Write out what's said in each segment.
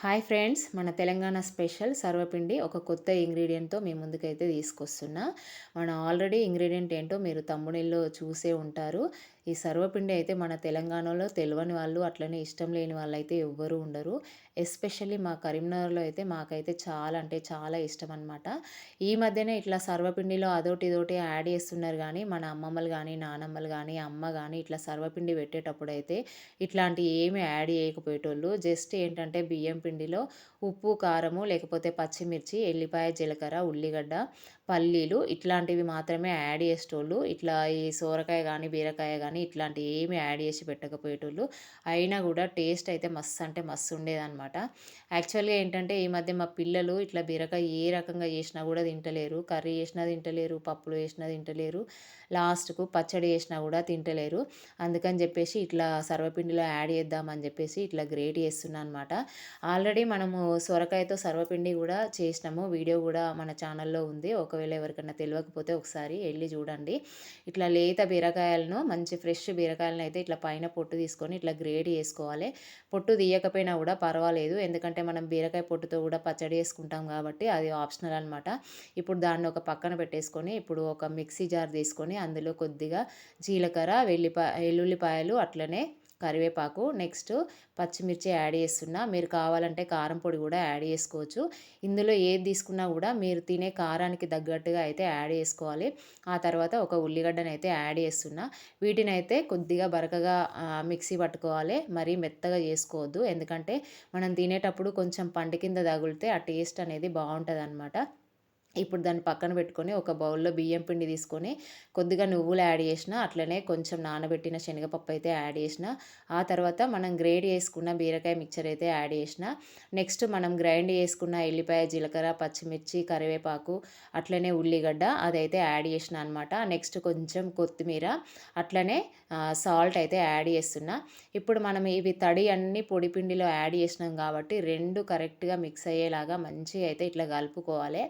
Hi friends మన Telangana special సర్వపిండి ఒక కొత్త ఇంగ్రీడియంట్తో మీ ముందుకైతే తీసుకొస్తున్నా. మన ఆల్రెడీ ఇంగ్రీడియంట్ ఏంటో మీరు తమ్ముడిల్లో చూసే ఉంటారు. ఈ సర్వపిండి అయితే మన తెలంగాణలో తెలియని వాళ్ళు అట్లనే ఇష్టం లేని వాళ్ళు అయితే ఎవ్వరూ ఉండరు. ఎస్పెషల్లీ మా కరీంనగర్లో అయితే మాకైతే చాలా అంటే చాలా ఇష్టం అనమాట ఈ మధ్యనే ఇట్లా సర్వపిండిలో అదోటి ఇదోటి యాడ్ చేస్తున్నారు కానీ మన అమ్మమ్మలు కానీ నానమ్మలు కానీ అమ్మ కానీ ఇట్లా సర్వపిండి పెట్టేటప్పుడు అయితే ఇట్లాంటి ఏమి యాడ్ చేయకపోయేటోళ్ళు. జస్ట్ ఏంటంటే బియ్యం పిండిలో ఉప్పు కారము లేకపోతే పచ్చిమిర్చి ఎల్లిపాయ జీలకర్ర ఉల్లిగడ్డ పల్లీలు ఇట్లాంటివి మాత్రమే యాడ్ చేసేటోళ్ళు. ఇట్లా ఈ సోరకాయ కానీ బీరకాయ కానీ ఇట్లాంటివి ఏమి యాడ్ చేసి పెట్టకపోయేటోళ్ళు. అయినా కూడా టేస్ట్ అయితే మస్తు అంటే మస్తు ఉండేదన్నమాట. యాక్చువల్గా ఏంటంటే ఈ మధ్య మా పిల్లలు ఇట్లా బీరకాయ ఏ రకంగా చేసినా కూడా తింటలేరు. కర్రీ చేసినా తింటలేరు. పప్పులు వేసినా తింటలేరు. లాస్ట్కు పచ్చడి చేసినా కూడా తింటలేరు. అందుకని చెప్పేసి ఇట్లా సర్వపిండిలో యాడ్ చేద్దామని చెప్పేసి ఇట్లా గ్రేట్ చేస్తున్నాను అనమాట ఆల్రెడీ మనము సొరకాయతో సర్వపిండి కూడా చేసినాము. వీడియో కూడా మన ఛానల్లో ఉంది. ఒక ఒకవేళ ఎవరికైనా తెలియకపోతే ఒకసారి వెళ్ళి చూడండి. ఇట్లా లేత బీరకాయలను మంచి ఫ్రెష్ బీరకాయలను అయితే ఇట్లా పైన పొట్టు తీసుకొని ఇట్లా గ్రేడ్ చేసుకోవాలి. పొట్టు తీయకపోయినా కూడా పర్వాలేదు. ఎందుకంటే మనం బీరకాయ పొట్టుతో కూడా పచ్చడి వేసుకుంటాం కాబట్టి అది ఆప్షనల్ అనమాట ఇప్పుడు దాన్ని ఒక పక్కన పెట్టేసుకొని ఇప్పుడు ఒక మిక్సీ జార్ తీసుకొని అందులో కొద్దిగా జీలకర్ర వెల్లిపాయ వెల్లుల్లిపాయలు అట్లనే కరివేపాకు. నెక్స్ట్ పచ్చిమిర్చి యాడ్ చేస్తున్నా. మీరు కావాలంటే కారం పొడి కూడా యాడ్ చేసుకోవచ్చు. ఇందులో ఏది తీసుకున్నా కూడా మీరు తినే కారానికి తగ్గట్టుగా అయితే యాడ్ చేసుకోవాలి. ఆ తర్వాత ఒక ఉల్లిగడ్డను అయితే యాడ్ చేస్తున్నా. వీటిని అయితే కొద్దిగా బరకగా మిక్సీ పట్టుకోవాలి. మరీ మెత్తగా చేసుకోవద్దు. ఎందుకంటే మనం తినేటప్పుడు కొంచెం పంట కింద తగిలితే ఆ టేస్ట్ అనేది బాగుంటుంది అనమాట ఇప్పుడు దాన్ని పక్కన పెట్టుకొని ఒక బౌల్లో బియ్యం పిండి తీసుకొని కొద్దిగా నువ్వులు యాడ్ చేసిన అట్లనే కొంచెం నానబెట్టిన శనగపప్పు అయితే యాడ్ చేసిన ఆ తర్వాత మనం గ్రేడ్ చేసుకున్న బీరకాయ మిక్చర్ అయితే యాడ్ చేసిన నెక్స్ట్ మనం గ్రైండ్ చేసుకున్న ఎల్లిపాయ జీలకర్ర పచ్చిమిర్చి కరివేపాకు అట్లనే ఉల్లిగడ్డ అదైతే యాడ్ చేసిన అనమాట నెక్స్ట్ కొంచెం కొత్తిమీర అట్లనే సాల్ట్ అయితే యాడ్ చేస్తున్నా. ఇప్పుడు మనం ఇవి తడి అన్ని పొడి పిండిలో యాడ్ చేసినాం కాబట్టి రెండు కరెక్ట్గా మిక్స్ అయ్యేలాగా మంచిగా అయితే ఇట్లా కలుపుకోవాలి.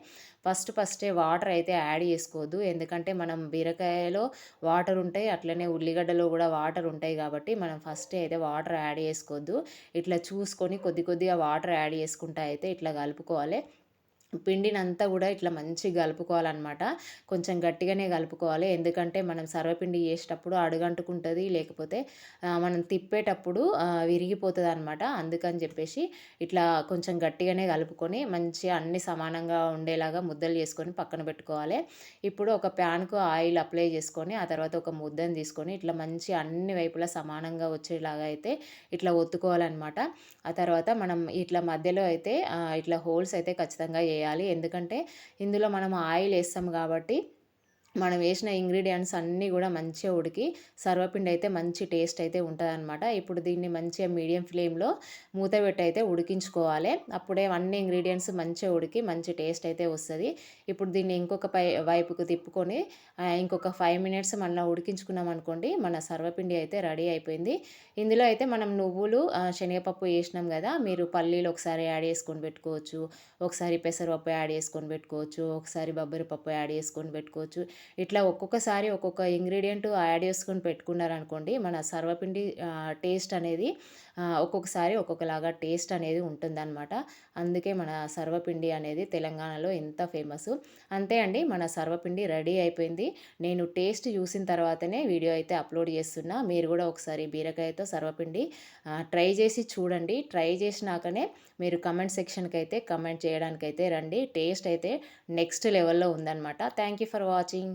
ఫస్ట్ ఫస్టే వాటర్ అయితే యాడ్ చేసుకోవద్దు ఎందుకంటే మనం బీరకాయలో వాటర్ ఉంటాయి. అట్లనే ఉల్లిగడ్డలో కూడా వాటర్ ఉంటాయి కాబట్టి మనం ఫస్ట్ అయితే వాటర్ యాడ్ చేసుకోవద్దు ఇట్లా చూసుకొని కొద్ది కొద్దిగా వాటర్ యాడ్ చేసుకుంటా అయితే ఇట్లా కలుపుకోవాలి. పిండినంతా కూడా ఇట్లా మంచిగా కలుపుకోవాలన్నమాట. కొంచెం గట్టిగానే కలుపుకోవాలి. ఎందుకంటే మనం సర్వపిండి చేసేటప్పుడు అడుగంటుకుంటుంది లేకపోతే మనం తిప్పేటప్పుడు విరిగిపోతుంది అనమాట అందుకని చెప్పేసి ఇట్లా కొంచెం గట్టిగానే కలుపుకొని మంచిగా అన్ని సమానంగా ఉండేలాగా ముద్దలు చేసుకొని పక్కన పెట్టుకోవాలి. ఇప్పుడు ఒక ప్యాన్కు ఆయిల్ అప్లై చేసుకొని ఆ తర్వాత ఒక ముద్దను తీసుకొని ఇట్లా మంచి అన్ని వైపులా సమానంగా వచ్చేలాగా అయితే ఇట్లా ఒత్తుకోవాలన్నమాట. ఆ తర్వాత మనం ఇట్లా మధ్యలో అయితే ఇట్లా హోల్స్ అయితే ఖచ్చితంగా వేయాలి ఎందుకంటే ఇందులో మనం ఆయిల్ వేస్తాం కాబట్టి మనం వేసిన ఇంగ్రీడియంట్స్ అన్నీ కూడా మంచిగా ఉడికి సర్వపిండి అయితే మంచి టేస్ట్ అయితే ఉంటుంది అనమాట ఇప్పుడు దీన్ని మంచిగా మీడియం ఫ్లేమ్లో మూత పెట్టి అయితే ఉడికించుకోవాలి. అప్పుడే అన్ని ఇంగ్రీడియంట్స్ మంచిగా ఉడికి మంచి టేస్ట్ అయితే వస్తుంది. ఇప్పుడు దీన్ని ఇంకొక పై వైపుకు తిప్పుకొని ఇంకొక ఫైవ్ మినిట్స్ మళ్ళీ ఉడికించుకున్నాం అనుకోండి మన సర్వపిండి అయితే రెడీ అయిపోయింది. ఇందులో అయితే మనం నువ్వులు శనగపప్పు వేసినాం కదా మీరు పల్లీలు ఒకసారి యాడ్ చేసుకొని పెట్టుకోవచ్చు. ఒకసారి పెసరపప్పు యాడ్ చేసుకొని పెట్టుకోవచ్చు. ఒకసారి బొబ్బరి పప్పు యాడ్ చేసుకొని పెట్టుకోవచ్చు. ఇట్లా ఒక్కొక్కసారి ఒక్కొక్క ఇంగ్రీడియంట్ యాడ్ చేసుకొని పెట్టుకున్నారనుకోండి మన సర్వపిండి టేస్ట్ అనేది ఒక్కొక్కసారి ఒక్కొక్కలాగా టేస్ట్ అనేది ఉంటుందన్నమాట. అందుకే మన సర్వపిండి అనేది తెలంగాణలో ఎంత ఫేమస్. అంతే అండి మన సర్వపిండి రెడీ అయిపోయింది. నేను టేస్ట్ చూసిన తర్వాతనే వీడియో అయితే అప్లోడ్ చేస్తున్నా. మీరు కూడా ఒకసారి బీరకాయతో సర్వపిండి ట్రై చేసి చూడండి. ట్రై చేసినాకనే మీరు కమెంట్ సెక్షన్కి అయితే కమెంట్ చేయడానికైతే రండి. టేస్ట్ అయితే నెక్స్ట్ లెవెల్లో ఉందన్నమాట. Thank you for watching.